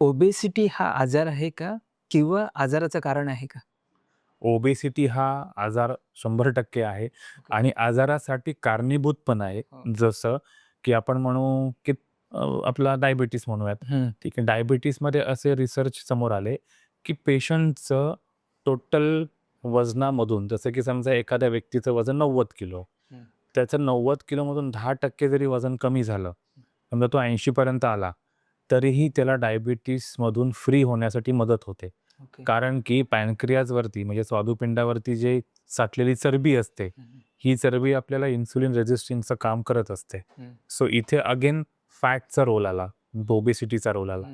Obesity हा आजार आहे का? किंवा आजाराचं कारण आहे का? ओबेसिटी हा आजार 100% आहे आणि आजारासाठी कारणीभूत पण आहे. हो. जसं की आपण म्हणू की अ, आपला डायबिटीज म्हणूयात. ठीक आहे. डायबिटीजमध्ये असे रिसर्च समोर आले, की पेशंटचं टोटल वजनामधून जसं की समजा एखाद्या व्यक्तीचं वजन 90 किलो. त्याचं 90 किलोमधून 10% जरी वजन कमी झालं, समजा तो 80 पर्यंत आला, तरीही त्याला डायबिटीजमधून फ्री होण्यासाठी मदत होते. ओके. कारण की पॅनक्रियाजवरती म्हणजे स्वादुपिंडावरती जे साठलेली चरबी असते, हं, चरबी आपल्याला इन्सुलिन रेझिस्टन्सचं काम करत असते. सो इथे अगेन फॅटचा रोल आला, ओबेसिटीचा रोल आला.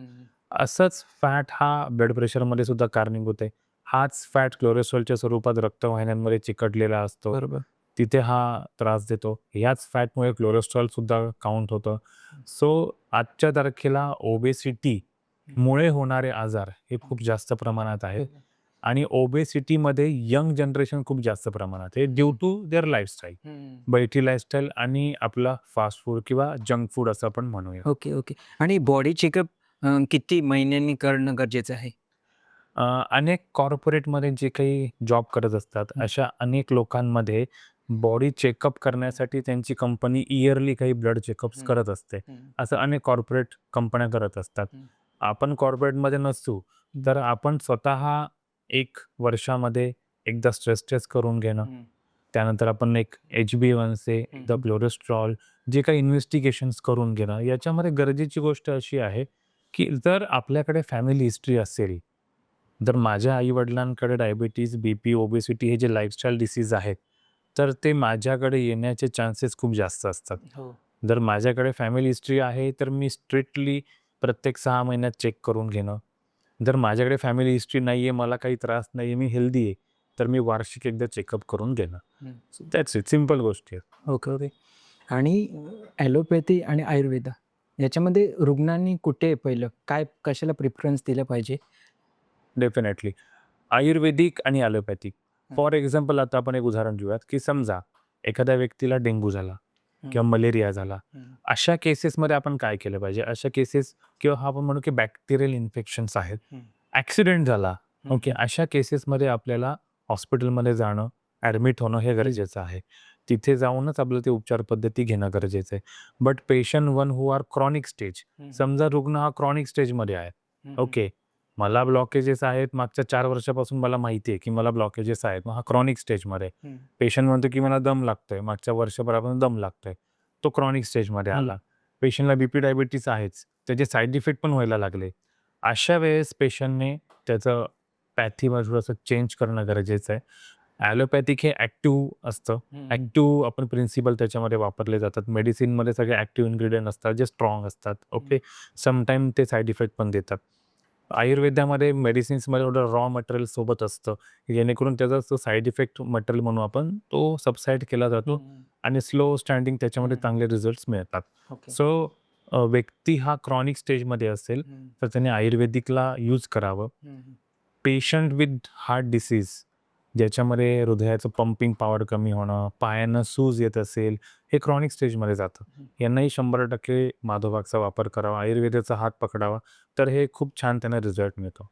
असंच फॅट हा ब्लड प्रेशरमध्ये सुद्धा कारणीभूत आहे. हाच फॅट कोलेस्ट्रॉलच्या स्वरूपात रक्तवाहिन्यांमध्ये चिकटलेला असतो. बरोबर. तिथे हा त्रास देतो. ह्याच फॅटमुळे कोलेस्ट्रॉल सुद्धा काउंट होतं. सो आजच्या तारखेला ओबेसिटीमुळे होणारे आजार हे खूप जास्त प्रमाणात आहेत आणि ओबेसिटीमध्ये यंग जनरेशन खूप जास्त प्रमाणात आहे ड्यू टू देअर लाईफस्टाईल. बैठी लाईफस्टाईल आणि आपला फास्ट फूड किंवा जंक फूड असं आपण म्हणूया. Okay, okay. आणि बॉडी चेकअप किती महिन्यांनी करणं गरजेचं आहे? अनेक कॉर्पोरेटमध्ये जे काही जॉब करत असतात. अशा अनेक लोकांमध्ये बॉडी चेकअप करण्यासाठी त्यांची कंपनी इयरली काही ब्लड चेकअप्स. करत असते. असं अनेक कॉर्पोरेट कंपन्या करत असतात. हं. आपण कॉर्पोरेटमध्ये नसू, तर आपण स्वतः 1 वर्षामध्ये एकदा स्ट्रेस टेस्ट करून घेणं. त्यानंतर आपण एक HbA1c, हं, एकदा हं. कोलेस्ट्रॉल जे काही इन्व्हेस्टिगेशन्स करून घेणं. याच्यामध्ये गरजेची गोष्ट अशी आहे, की जर आपल्याकडे फॅमिली हिस्ट्री असेल, जर माझ्या आई-वडिलांकडे डायबिटीज, बीपी, ओबेसिटी हे जे लाईफस्टाईल डिसीज आहेत, तर ते माझ्याकडे येण्याचे चान्सेस खूप जास्त असतात. हो. जर माझ्याकडे फॅमिली हिस्ट्री आहे, तर मी स्ट्रिक्टली प्रत्येक 6 महिन्यात चेक करून घेणं. जर माझ्याकडे फॅमिली हिस्ट्री नाहीये, मला काही त्रास नाहीये, मी हेल्दी आहे, तर मी वार्षिक एकदा चेकअप करून घेणं. So that's it. सिंपल गोष्टी आहेत. Okay, okay. आणि ॲलोपॅथी आणि आयुर्वेद याच्यामध्ये रुग्णांनी कुठे पहिलं काय कशाला प्रिफरन्स दिलं पाहिजे? डेफिनेटली. आयुर्वेदिक आणि ॲलोपॅथिक. हं. फॉर एक्झाम्पल आता आपण एक उदाहरण घेऊयात, की समजा एखाद्या व्यक्तीला डेंग्यू झाला हं. किंवा मलेरिया झाला. हं. अशा केसेसमध्ये आपण काय केलं पाहिजे? अशा केसेस किंवा आपण म्हणू की बॅक्टेरियल इन्फेक्शन्स आहेत. हं. ॲक्सिडेंट झाला, हं, ओके. हं. अशा केसेसमध्ये आपल्याला हॉस्पिटलमध्ये जाणं, ॲडमिट होणं हे गरजेचं आहे. तिथे जाऊनच आपल्याला ते उपचार पद्धती घेणं गरजेचं आहे. But patient one who are chronic stage hmm. समजा रुग्ण हा क्रॉनिक स्टेजमध्ये आहे. हं, हं. ओके. मला ब्लॉकेजेस आहेत मागच्या 4 वर्षापासून मला माहिती आहे, की मला ब्लॉकेजेस आहेत. मग हा क्रॉनिक स्टेजमध्ये. पेशंट म्हणतो, की मला दम लागतोय. मागच्या वर्षभरापासून दम लागतोय. तो क्रॉनिक स्टेजमध्ये. आला. पेशंटला बीपी, डायबिटीज आहेच. त्याचे साइड इफेक्ट पण व्हायला लागले. अशा वेळेस पेशंटने त्याचं पॅथी थोडंसं चेंज करणं गरजेचं आहे. ॲलोपॅथिक हे ॲक्टिव्ह असतं. हं, हं. ॲक्टिव्ह आपण प्रिन्सिपल त्याच्यामध्ये वापरले जातात. मेडिसिनमध्ये सगळे ॲक्टिव्ह इन्ग्रीडियंट असतात, जे स्ट्राँग असतात. ओके. समटाईम ते साइड इफेक्ट पण देतात. आयुर्वेदामध्ये मेडिसिन्समध्ये थोडं रॉ मटेरियल सोबत असतं, जेणेकरून त्याचा जो साइड इफेक्ट मटेरियल म्हणू आपण, तो सबसाईड केला जातो हं. आणि स्लो स्टँडिंग त्याच्यामध्ये हं. चांगले रिझल्ट्स मिळतात. ओके. सो अ, व्यक्ती हा क्रॉनिक स्टेजमध्ये असेल, हं. तर त्याने आयुर्वेदिकला यूज करावं. हं, हं. पेशंट विथ हार्ट डिसीज ज्याच्यामध्ये हृदयाचं पंपिंग पॉवर कमी होणं, पायांना सूज येत असेल, हे क्रॉनिक स्टेजमध्ये जातं. यांनाही 100% माधोभागचा वापर करावा, आयुर्वेदाचा हात पकडावा, तर हे खूप छान त्यांना रिझल्ट मिळतो.